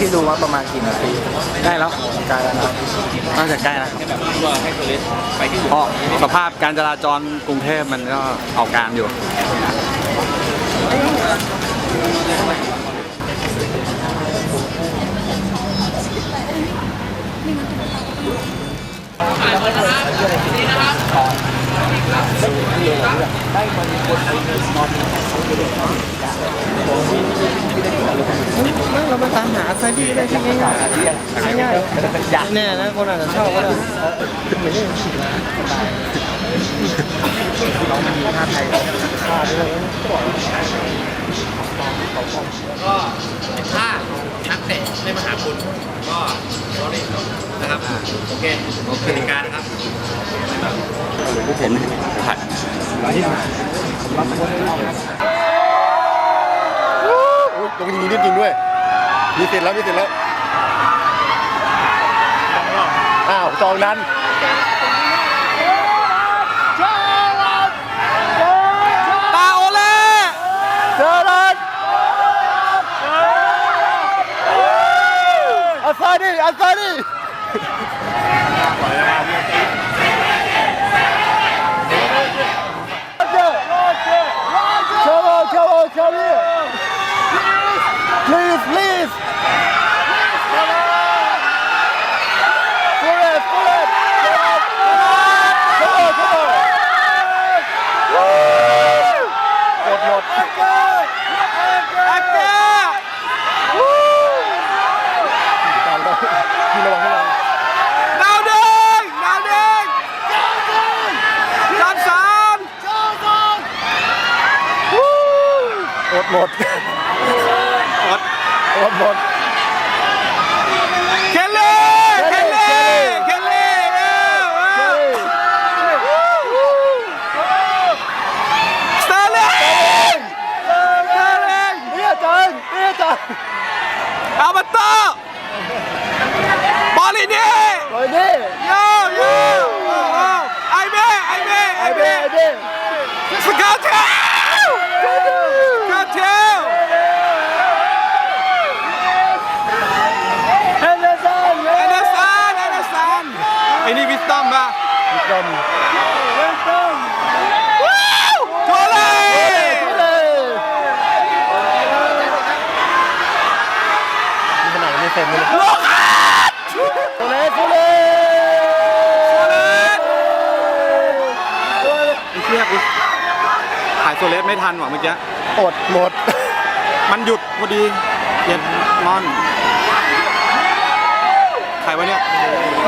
พี่รู้ว่าประมาณกี่นาทีใกล้แล้วใกล้แล้วนะน่าจะใกล้แล้วครับแบบว่าให้ตัวเล็กไปที่เพราะสภาพการจราจรกรุงเทพมันก็เอาการอยู่เราไปตามหาไซบี้ก็ได้ที่ง่ายๆง่ายๆเนี่ยนะคนอาจจะชอบก็ได้ก็ถ้านักเตะไม่มาหาคุณก็รอเล่นนะครับโอเคกติการนะครับเห็นผัดโอ้ยตรงนี้จริงด้วย มีติดแล้วมีติดแล้วอ้าวจองนั้นตาโอเล่เจอรันอาซาดิอาซาดิชาวชาวชาว please please Full it, full it. Come on, come on. กดหมด อาเก้ ตามเราพี่ระวังให้เรา ดาวแดงดาวแดงจอมสัน อดหมดอดอดหมดเคลลี่เคลลี่เคลลี่สเตอร์ลิงสเตอร์ลิงเตี้ยจังเตี้ยจังอัลเบโตบอลลินี่ไปดิโยโย่ไอเบ้ไอเบ้ไอไอเบ้เบ้ไอเบ้สกาเท จมโทเล่เลยมีขนาดไม่เซ็นเลยโลคัสตัวเล็กตัวเลไอ้เชี่ยกูถ่ายโซเลสไม่ทันว่ะเมื่อกี้ อดหมด มันหยุดพอดีเย็นมอนใครวะเนี่ย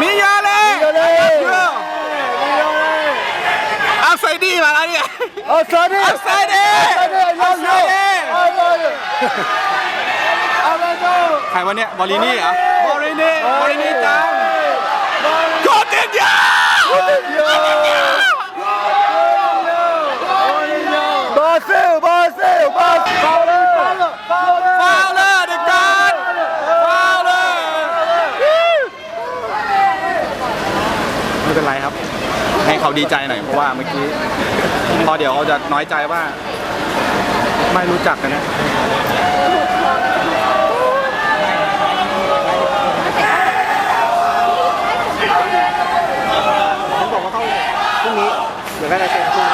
มิยาเลยมิยาเล่อาไซดี้มาแล้วเนี่ย เอาซาดิเอาซาดิเอาซาดิเอาซาดิเอาซาดิเอาซาดิใครวะเนี่ยบอลลินี่เหรอบอลลินี่บอลลินี่จังโคตรเด็ดยาบราซิลบราซิลบราซิลฟาวเล เขาดีใจหน่อยเพราะว่าเมื่อกี้พอเดี๋ยวเขาจะน้อยใจว่า ไม่รู้จักกันนะผมบอกว่าเขาพรุ่งนี้เดี๋ยวแม่จะเซ็รุ่งนี้